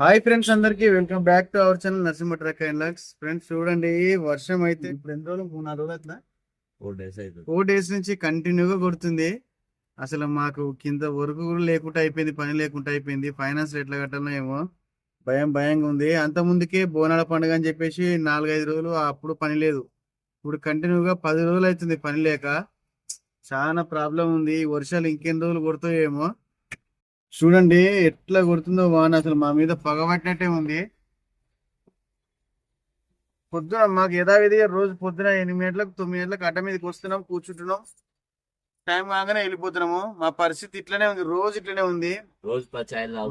Hi friends అందరికి welcome back to our channel Narasimha truck and lux friends చూడండి వర్షం అయితే ఇప్పుడు ఎన్ని రోజులు? మూడు నాలుగు రోజులు అట్లా ఫోర్ డేస్ అవుతుంది ఫోర్ డేస్ నుంచి కంటిన్యూగా కొడుతుంది. అసలు మాకు కింద వరకు కూడా లేకుండా అయిపోయింది పని లేకుండా అయిపోయింది. ఫైనాన్స్ ఎట్లా కట్టాలో ఏమో. భయం భయంగా ఉంది. అంత ముందుకే బోనాల పండుగ అని చెప్పేసి నాలుగైదు రోజులు అప్పుడు పని లేదు. ఇప్పుడు కంటిన్యూగా పది రోజులు అవుతుంది పని లేక. చాలా ప్రాబ్లం ఉంది. వర్షాలు ఇంకెన్ని రోజులు కొడతాయో ఏమో. చూడండి ఎట్లా కొడుతుందో వాన అసలు మా మీద పగబట్టినట్టే ఉంది. పొద్దున మాకు యథావిధిగా రోజు పొద్దున ఎనిమిది గంటలకు తొమ్మిది గంటలకు అడ్డ మీదకి వస్తున్నాం కూర్చుంటున్నాం. టైం కాగానే వెళ్ళిపోతున్నాము. మా పరిస్థితి ఇట్లనే ఉంది రోజు ఇట్లనే ఉంది. రోజు.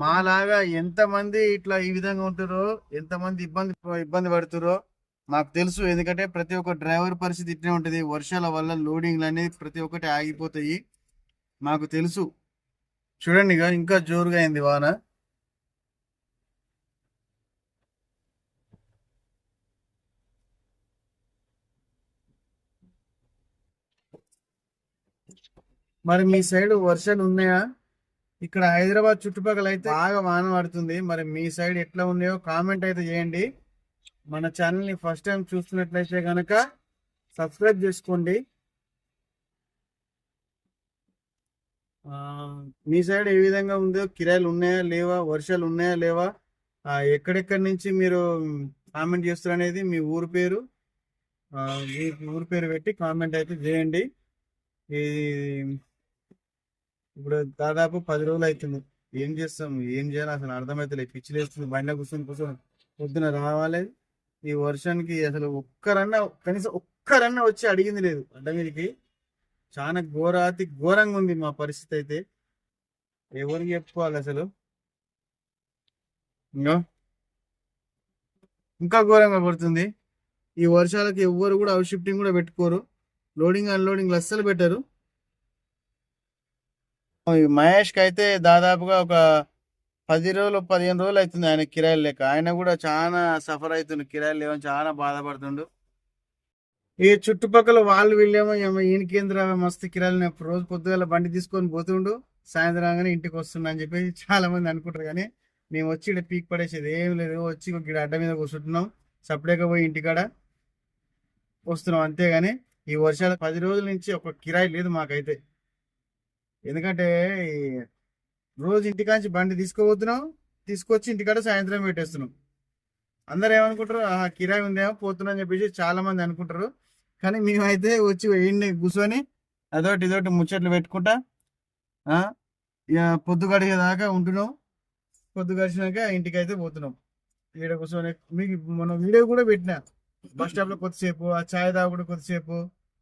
మాలాగా ఎంత మంది ఇట్లా ఈ విధంగా ఉంటారో ఎంత మంది ఇబ్బంది ఇబ్బంది పడుతారో మాకు తెలుసు. ఎందుకంటే ప్రతి ఒక్క డ్రైవర్ పరిస్థితి ఇట్లనే ఉంటది. వర్షాల వల్ల లోడింగ్లు అనేది ప్రతి ఒక్కటి ఆగిపోతాయి. మాకు తెలుసు. చూడండి ఇక ఇంకా జోరుగా అయింది వాన. మరి మీ సైడ్ వర్షాలు ఉన్నాయా? ఇక్కడ హైదరాబాద్ చుట్టుపక్కల అయితే బాగా వాన పడుతుంది. మరి మీ సైడ్ ఎట్లా ఉన్నాయో కామెంట్ అయితే చేయండి. మన ఛానల్ని ఫస్ట్ టైం చూస్తున్నట్లయితే కనుక సబ్స్క్రైబ్ చేసుకోండి. మీ సైడ్ ఏ విధంగా ఉందో కిరాయిలు ఉన్నాయా లేవా వర్షాలు ఉన్నాయా లేవా? ఎక్కడెక్కడి నుంచి మీరు కామెంట్ చేస్తారు అనేది మీ ఊరు పేరు మీ ఊరు పేరు పెట్టి కామెంట్ అయితే చేయండి. ఇది ఇప్పుడు దాదాపు పది రోజులు అవుతుంది. ఏం చేస్తాం ఏం చేయాలి అసలు అర్థమవుతలేదు పిచ్చి లేస్తుంది బండి కూర్చొని కూర్చొని పొద్దున రావాలి. ఈ వర్షానికి అసలు ఒక్కరన్నా కనీసం ఒక్కరన్నా వచ్చి అడిగింది లేదు అడ్డ మీదకి. చాలా ఘోరాతి ఘోరంగా ఉంది మా పరిస్థితి అయితే. ఎవరికి చెప్పుకోవాలి అసలు? ఇంకా ఇంకా ఘోరంగా పడుతుంది. ఈ వర్షాలకి ఎవ్వరు కూడా అవుట్ షిఫ్టింగ్ కూడా పెట్టుకోరు. లోడింగ్ అన్లోడింగ్ అస్సలు పెట్టరు. మహేష్కి అయితే దాదాపుగా ఒక పది రోజులు పదిహేను రోజులు అవుతుంది ఆయన కిరాయిలు లెక్క ఆయన కూడా చాలా సఫర్ అవుతుండు. కిరాయిలు లేవని చాలా బాధపడుతుండు. ఈ చుట్టుపక్కల వాళ్ళు వీళ్ళేమో ఏమో ఈయన కేంద్ర మస్తు కిరాయిలు రోజు పొద్దుగల బండి తీసుకొని పోతుండు సాయంత్రం రాగానే ఇంటికి వస్తున్నా అని చెప్పి చాలా మంది అనుకుంటారు కానీ మేము వచ్చి ఇక్కడ పీక్ పడేసేది ఏం లేదు. వచ్చి ఇక్కడ అడ్డ మీద కూర్చుంటున్నాం. సపరేట్గా పోయి ఇంటికాడ వస్తున్నాం అంతేగాని ఈ వర్షాలు పది రోజుల నుంచి ఒక కిరాయి లేదు మాకైతే. ఎందుకంటే రోజు ఇంటికాంచి బండి తీసుకోబోతున్నాం తీసుకొచ్చి ఇంటికాడ సాయంత్రం పెట్టేస్తున్నాం. అందరు ఏమనుకుంటారు? ఆ కిరాయి ఉందేమో పోతున్నా అని చెప్పేసి చాలా మంది అనుకుంటారు. కానీ మేమైతే వచ్చి ఇండి కూర్చొని అదొకటి ఇదొకటి ముచ్చట్లు పెట్టుకుంటా ఇక పొద్దు గడిగేదాకా ఉంటున్నాం. పొద్దు గడిచినాక ఇంటికి అయితే పోతున్నాం. ఈడ కూర్చొని మీకు మనం వీడియో కూడా పెట్టినా. బస్ స్టాప్లో కొద్దిసేపు ఆ చాయ్ తాగుడు కొద్దిసేపు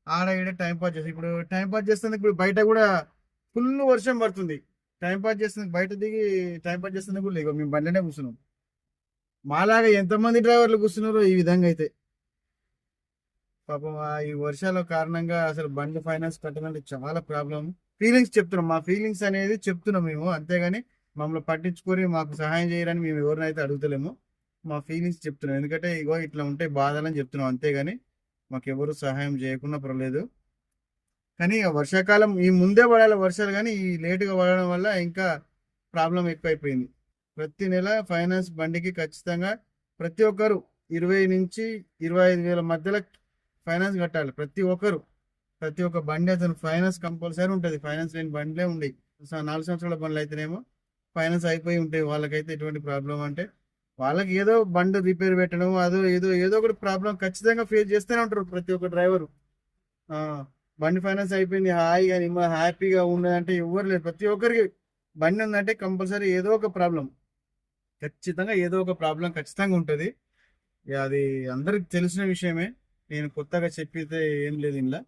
ఆడ ఈడ టైం పాస్ చేస్తాం ఇప్పుడు టైం పాస్ చేస్తుంది ఇప్పుడు బయట కూడా ఫుల్ వర్షం పడుతుంది. టైం పాస్ చేస్తుంది బయట దిగి టైం పాస్ చేస్తుంది కూడా లేదు మేము బండినే కూర్చున్నాం. మాలాగా ఎంతమంది డ్రైవర్లు కూర్చున్నారో ఈ విధంగా అయితే. పాపం ఈ వర్షాల కారణంగా అసలు బండి ఫైనాన్స్ కట్టాలంటే చాలా ప్రాబ్లం. ఫీలింగ్స్ చెప్తున్నాం. మా ఫీలింగ్స్ అనేది చెప్తున్నాం మేము. అంతేగాని మమ్మల్ని పట్టించుకొని మాకు సహాయం చేయరని మేము ఎవరినైతే అడుగుతలేము మా ఫీలింగ్స్ చెప్తున్నాం. ఎందుకంటే ఇగో ఇట్లా ఉంటే బాధలని చెప్తున్నాం. అంతేగాని మాకు ఎవరు సహాయం చేయకుండా పర్లేదు. కానీ వర్షాకాలం ఈ ముందే పడాలి వర్షాలు కానీ ఈ లేటుగా పడడం వల్ల ఇంకా ప్రాబ్లం ఎక్కువైపోయింది. ప్రతి నెల ఫైనాన్స్ బండికి ఖచ్చితంగా ప్రతి ఒక్కరు ఇరవై నుంచి ఇరవై ఐదు వేల మధ్యలో ఫైనాన్స్ కట్టాలి. ప్రతి ఒక్కరు ప్రతి ఒక్క బండి అతను ఫైనాన్స్ కంపల్సరీ ఉంటుంది. ఫైనాన్స్ లేని బండ్లే ఉండేవి నాలుగు సంవత్సరాల బండ్లు అయితేనేమో ఫైనాన్స్ అయిపోయి ఉంటాయి వాళ్ళకైతే ఎటువంటి ప్రాబ్లం అంటే వాళ్ళకి ఏదో బండి రిపేర్ పెట్టడం అదో ఏదో ఏదో ఒకటి ప్రాబ్లం ఖచ్చితంగా ఫేస్ చేస్తూనే ఉంటారు ప్రతి ఒక్క డ్రైవరు. బండి ఫైనాన్స్ అయిపోయింది హాయిగా నిమ్మ హ్యాపీగా ఉన్నదంటే ఎవరు లేరు. ప్రతి ఒక్కరికి బండి ఉందంటే కంపల్సరీ ఏదో ఒక ప్రాబ్లం ఖచ్చితంగా ఏదో ఒక ప్రాబ్లం ఖచ్చితంగా ఉంటుంది. అది అందరికి తెలిసిన విషయమే. నేను కొత్తగా చెప్పితే ఏం లేదు ఇంట్లో